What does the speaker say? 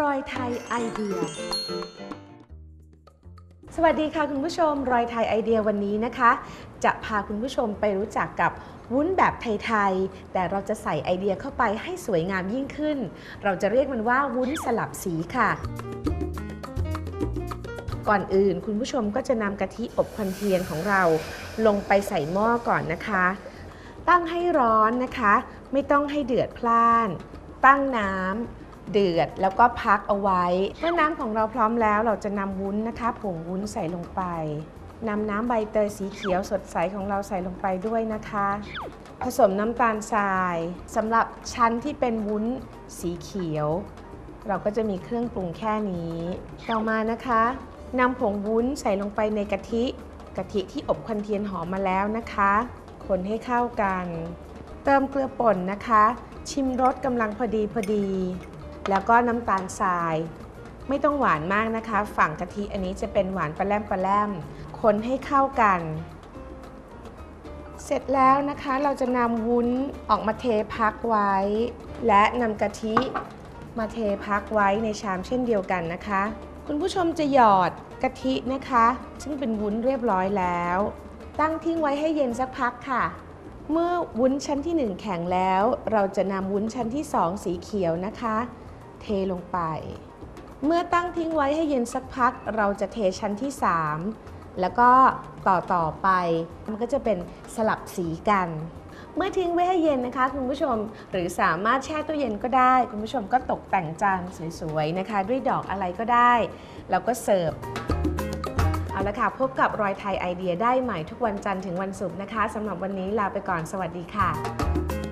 รอยไทยไอเดีย สวัสดีค่ะคุณผู้ชม รอยไทยไอเดียวันนี้นะคะ จะพาคุณผู้ชมไปรู้จักกับวุ้นแบบไทยๆ แต่เราจะใส่ไอเดียเข้าไปให้สวยงามยิ่งขึ้น เราจะเรียกมันว่าวุ้นสลับสีค่ะก่อนอื่นคุณผู้ชมก็จะนำกะทิอบควันเทียนของเราลงไปใส่หม้อก่อนนะคะ ตั้งให้ร้อนนะคะ ไม่ต้องให้เดือดพล่าน ตั้งน้ำ เดือด แล้วก็พักเอาไว้ เมื่อน้ำของเราพร้อมแล้วเราจะนำวุ้นนะคะผงวุ้นใส่ลงไปนำน้ำใบเตยสีเขียวสดใสของเราใส่ลงไปด้วยนะคะ ผสมน้ำตาลทรายสำหรับชั้นที่เป็นวุ้นสีเขียว เราก็จะมีเครื่องปรุงแค่นี้ ต่อมานะคะนำผงวุ้นใส่ลงไปในกะทิกะทิที่อบควันเทียนหอมมาแล้วนะคะ คนให้เข้ากัน เติมเกลือป่นนะคะ ชิมรสกำลังพอดีพอดี แล้วก็น้ำตาลทราย ไม่ต้องหวานมากนะคะ ฝั่งกะทิอันนี้จะเป็นหวานปลาแรมปลาแรมคนให้เข้ากัน เสร็จแล้วนะคะเราจะนำวุ้นออกมาเทพักไว้ และนำกะทิมาเทพักไว้ในชามเช่นเดียวกันนะคะ คุณผู้ชมจะหยอดกะทินะคะ ซึ่งเป็นวุ้นเรียบร้อยแล้ว ตั้งทิ้งไว้ให้เย็นสักพักค่ะ เมื่อวุ้นชั้นที่ 1 แข็งแล้ว เราจะนำวุ้นชั้นที่ 2 สีเขียวนะคะ เทลงไป เมื่อตั้งทิ้งไว้ให้เย็นสักพัก เราจะเทชั้นที่ 3 แล้วก็ต่อต่อไป มันก็จะเป็นสลับสีกัน เมื่อทิ้งไว้ให้เย็นนะคะคุณผู้ชมหรือสามารถแช่ตู้เย็นก็ได้ คุณผู้ชมก็ตกแต่งจานสวยๆนะคะ ด้วยดอกอะไรก็ได้ แล้วก็เสิร์ฟเอาละค่ะ พบกับรอยไทยไอเดียได้ใหม่ทุกวันจันทร์ถึงวันศุกร์นะคะสำหรับวันนี้ลาไปก่อนสวัสดีค่ะ